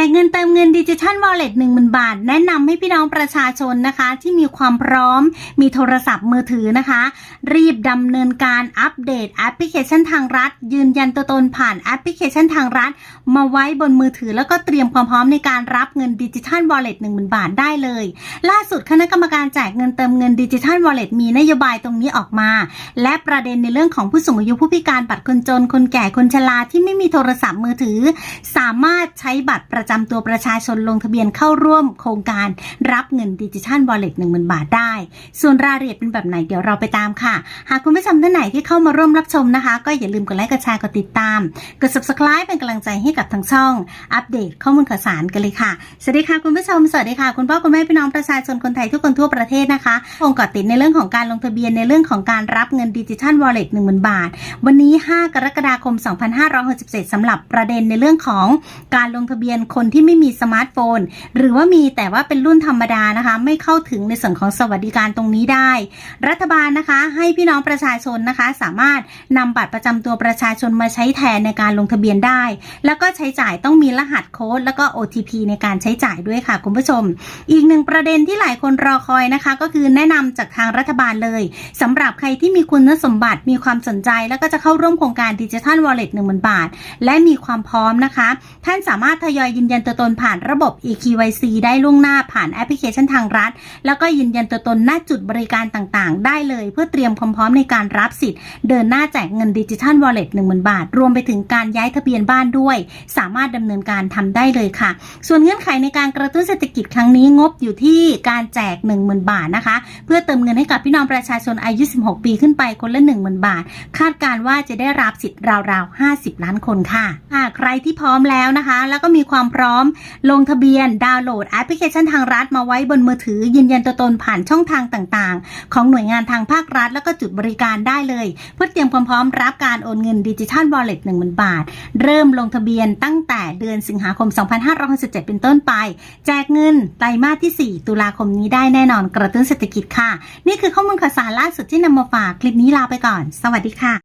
จ่ายเงินเติมเงินดิจิทัลวอลเล็ตหนึ่งหมื่นบาท แนะนำให้พี่น้องประชาชนนะคะ ที่มีความพร้อมมีโทรศัพท์มือถือนะคะ รีบดำเนินการอัปเดตแอปพลิเคชันทางรัฐ ยืนยันตัวตนผ่านแอปพลิเคชันทางรัฐ มาไว้บนมือถือ แล้วก็เตรียมความพร้อมในการรับเงินดิจิทัลวอลเล็ตหนึ่งหมื่นบาทได้เลย ล่าสุดคณะกรรมการจ่ายเงินเติมเงินดิจิทัลวอลเล็ตมีนโยบายตรงนี้ออกมา และประเด็นในเรื่องของผู้สูงอายุผู้พิการบัตรคนจนคนแก่คนชราที่ไม่มีโทรศัพท์มือถือ สามารถใช้บัตรประจำตัวประชาชนลงทะเบียนเข้าร่วมโครงการรับเงินดิจิทัลวอลเล็ตหนึ่งหมื่นบาทได้ ส่วนรายละเอียดเป็นแบบไหนเดี๋ยวเราไปตามค่ะ หากคุณผู้ชมท่านไหนที่เข้ามาร่วมรับชมนะคะ ก็อย่าลืมกดไลค์กดแชร์กดติดตาม กด subscribe เป็นกำลังใจให้กับทางช่อง อัปเดตข้อมูลข่าวสารกันเลยค่ะสวัสดีค่ะคุณผู้ชมสวัสดีค่ะคุณพ่อคุณแม่พี่น้องประชาชนคนไทยทุกคนทั่วประเทศนะคะคงเกาะติดในเรื่องของการลงทะเบียนในเรื่องของการรับเงินดิจิทัลวอลเล็ตหนึ่งหมื่นบาท วันนี้ 5 กรกฎาคม 2567สำหรับประเด็นในเรื่องของการลงทะเบียนคนที่ไม่มีสมาร์ทโฟน หรือว่ามีแต่ว่าเป็นรุ่นธรรมดานะคะ ไม่เข้าถึงในส่วนของสวัสดิการตรงนี้ได้ รัฐบาลนะคะให้พี่น้องประชาชนนะคะ สามารถนำบัตรประจำตัวประชาชนมาใช้แทนในการลงทะเบียนได้ แล้วก็ใช้จ่ายต้องมีรหัสโค้ดแล้วก็ OTP ในการใช้จ่ายด้วยค่ะคุณผู้ชม อีกหนึ่งประเด็นที่หลายคนรอคอยนะคะ ก็คือแนะนำจากทางรัฐบาลเลยสำหรับใครที่มีคุณสมบัติมีความสนใจแล้วก็จะเข้าร่วมโครงการดิจิทัลวอลเล็ตหนึ่งหมื่นบาท และมีความพร้อมนะคะ ท่านสามารถทยอยยืนยันตัวตนผ่านระบบ eKYC ได้ล่วงหน้าผ่านแอปพลิเคชันทางรัฐ แล้วก็ยืนยันตัวตนหน้าจุดบริการต่างๆ ได้เลย เพื่อเตรียมความพร้อมในการรับสิทธิ์ เดินหน้าแจกเงินดิจิทัลวอลเล็ตหนึ่งหมื่นบาท รวมไปถึงการย้ายทะเบียนบ้านด้วย สามารถดำเนินการทำได้เลยค่ะ ส่วนเงื่อนไขในการกระตุ้นเศรษฐกิจครั้งนี้งบอยู่ที่การแจก 10,000 บาทนะคะ เพื่อเติมเงินให้กับพี่น้องประชาชนอายุ 16 ปีขึ้นไปคนละ 10,000 บาท คาดการณ์ว่าจะได้รับสิทธิ์ราวๆ 50 ล้านคนค่ะ ใครที่พร้อมแล้วนะคะ แล้วก็มีความพร้อม ลงทะเบียน ดาวน์โหลดแอปพลิเคชันทางรัฐมาไว้บนมือถือ ยืนยันตัวตนผ่านช่องทางต่างๆ ของหน่วยงานทางภาครัฐ แล้วก็จุดบริการได้เลย เพื่อเตรียมความพร้อมรับการโอนเงินดิจิทัลวอลเล็ต10,000บาท เริ่มลงทะเบียนตั้งแต่เดือนสิงหาคม 2567 เป็นต้นไป แจกเงินไตรมาสที่ 4 ตุลาคมนี้ได้แน่นอนกระตุ้นเศรษฐกิจค่ะ นี่คือข้อมูลข่าวสารล่าสุดที่นำมาฝากคลิปนี้ลาไปก่อน สวัสดีค่ะ